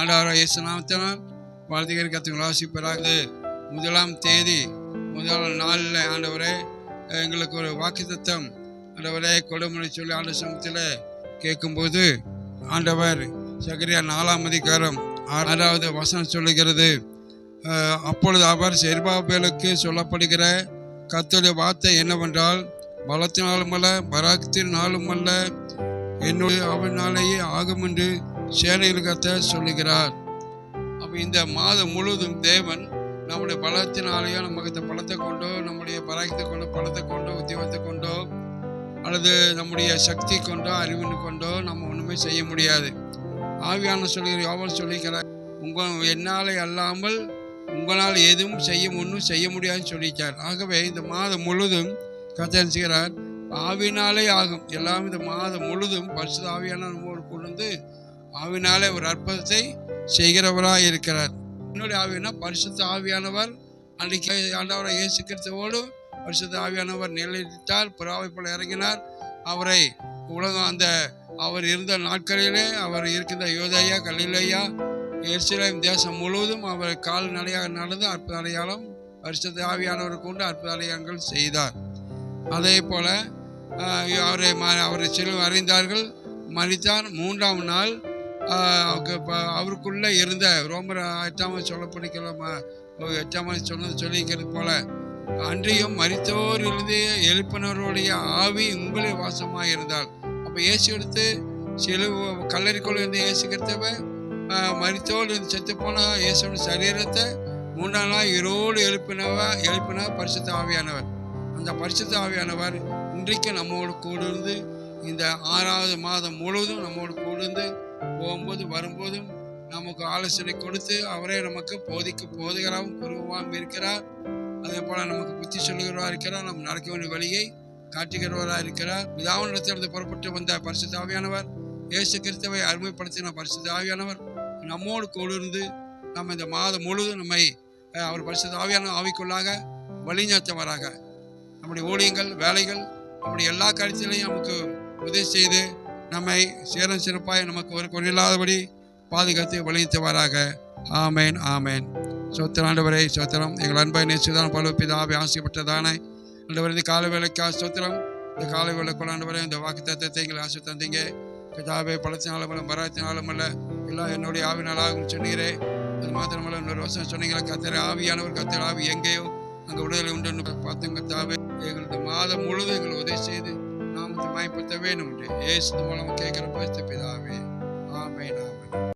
ஆண்டவராக இயேசு நாமத்தினால் வாழ்த்துகிற கற்றுக்கள் வாசிப்பதாக முதலாம் தேதி முதல் நாளில் ஆண்டவரே எங்களுக்கு ஒரு வாக்குத்தத்தம். ஆண்டவரே கொடுமுறை சொல்லி ஆண்டு சமத்தில் கேட்கும்போது ஆண்டவர் சகரியா நாலாம் அதிகாரம் ஆறாவது வசனம் சொல்லுகிறது. அப்பொழுது அவர் செர்பாபேலுக்கு சொல்லப்படுகிற கர்த்தருடைய வார்த்தை என்னவென்றால் பலத்தினாலும் அல்ல பராக்தினாலும் அல்ல என்னுடைய அவனாலேயே ஆகும் என்று சேனையில் கத்த சொல்லுகிறார். அப்போ இந்த மாதம் முழுவதும் தேவன் நம்முடைய பலத்தினாலேயோ நமக்கு இந்த பலத்தை கொண்டோ நம்முடைய பராக்கத்தை கொண்டோ பலத்தை கொண்டோ உத்தியோகத்தை கொண்டோ அல்லது நம்முடைய சக்தி கொண்டோ அறிவின் கொண்டோ நம்ம ஒன்றுமே செய்ய முடியாது. ஆவியான சொல்லுகிற யோவன் சொல்லிக்கிறார் உங்கள் என்னாலே அல்லாமல் உங்களால் எதுவும் செய்ய ஒன்றும் செய்ய முடியாதுன்னு சொல்லிட்டார் ஆகவே இந்த மாதம் முழுதும் கத்தன் செய்கிறார்? ஆவினாலே ஆகும். எல்லாம் இந்த மாதம் முழுதும் பரிசு ஆவியான ஒரு கொண்டு வந்து ஆவினாலே ஒரு அற்புதத்தை செய்கிறவராக இருக்கிறார் என்னுடைய ஆவினா பரிசுத்த ஆவியானவர் அன்றைக்கு ஆண்டவரை இயேசு கிறிஸ்துவோடு பரிசுத்த ஆவியானவர் நிலைத்தார் புறாவை போல இறங்கினார். அவரை உலகம் அந்த அவர் இருந்த நாட்களிலே அவர் இருக்கின்ற யோதையா கலிலையா எருசலேம் தேசம் முழுவதும் அவர் கால் நடையாக நடந்து அற்புத அடையாளம் பரிசுத்த ஆவியானவர் கொண்டு அற்புத அடையாளங்கள் செய்தார். அதே போல அவரை அவரை செல்வம் அறிந்தார்கள் மறித்தார் மூன்றாம் நாள் அவருக்குள்ள இருந்த ரோமர் எட்டாம் சொல்ல ம- எட்டாம் சொன்னது சொல்லிக்கிறது போல அன்றியும் மறித்தோரிலிருந்து எழுப்பினருடைய ஆவி உங்களே வாசமாக இருந்தால் அப்போ ஏசி எடுத்து சிலு கல்லறிக்குள்ள இருந்து இயேசு கிறிஸ்தவ மறித்தோடு இருந்து செத்து போன இயேசுடைய சரீரத்தை மூன்றாம் நாள் இரோடு எழுப்பினவ எழுப்பின பரிசுத்த ஆவியானவர். அந்த பரிசுத்த ஆவியானவர் இன்றைக்கு நம்மோடு கூடிருந்து இந்த ஆறாவது மாதம் முழுவதும் நம்மோடு கூட இருந்து போகும்போது வரும்போதும் நமக்கு ஆலோசனை கொடுத்து அவரே நமக்கு போதிக்கு போதுகிறாவும் குருவாகவும் இருக்கிறார். அதே போல நமக்கு புத்தி சொல்லுகிறவராக இருக்கிறார். நாம் நடக்க வேண்டிய வழியை காட்டுகிறவராக இருக்கிறார். பிதாவினிடத்திலிருந்து புறப்பட்டு வந்த பரிசுத்தாவியானவர் இயேசு கிறிஸ்தவை அருமைப்படுத்தின பரிசுத்தாவியானவர் நம்மோடு கூட இருந்து நம்ம இந்த மாதம் முழுவதும் நம்மை அவர் பரிசுத்தாவியான ஆவிக்குள்ளாக வழிநடத்தவராக. நம்முடைய ஊழியங்கள் வேலைகள் நம்முடைய எல்லா கருத்திலையும் நமக்கு உதவி செய்து நம்மை சேரம் சிறப்பாய் நமக்கு ஒரு குறையில்லாதபடி பாதுகாத்து வழிநடத்துவாராக. ஆமேன் ஆமேன். சோத்திரம் ஆண்டவரே சோத்திரம். எங்கள் அன்பை நேசுதான் பல ஆசைப்பட்டதானே ஆண்டவர் இந்த கால வேலைக்கா சோத்திரம். இந்த கால வேலை கொண்டாண்டவரே இந்த வாக்கு தத்தத்தை எங்களை ஆசை தந்தீங்க. பிதாவை பழத்தினாலும் அல்ல மரத்தினாலும் அல்ல எல்லாம் என்னுடைய ஆவினாலாகும் சொன்னீரே. அது மாத்திரமல்ல இன்னொரு வருஷம் சொன்னீங்களா கத்தர் ஆவியானவர் கத்திர ஆவி எங்கேயோ அங்கே உடலில் உண்டு பார்த்துங்க தாவே எங்களுக்கு மாதம் முழுவதும் எங்களை உதவி செய்து நாமத்தை வேண்டும் என்று ஏசு மூலம் கேட்கிற பரிசு பிதாவே.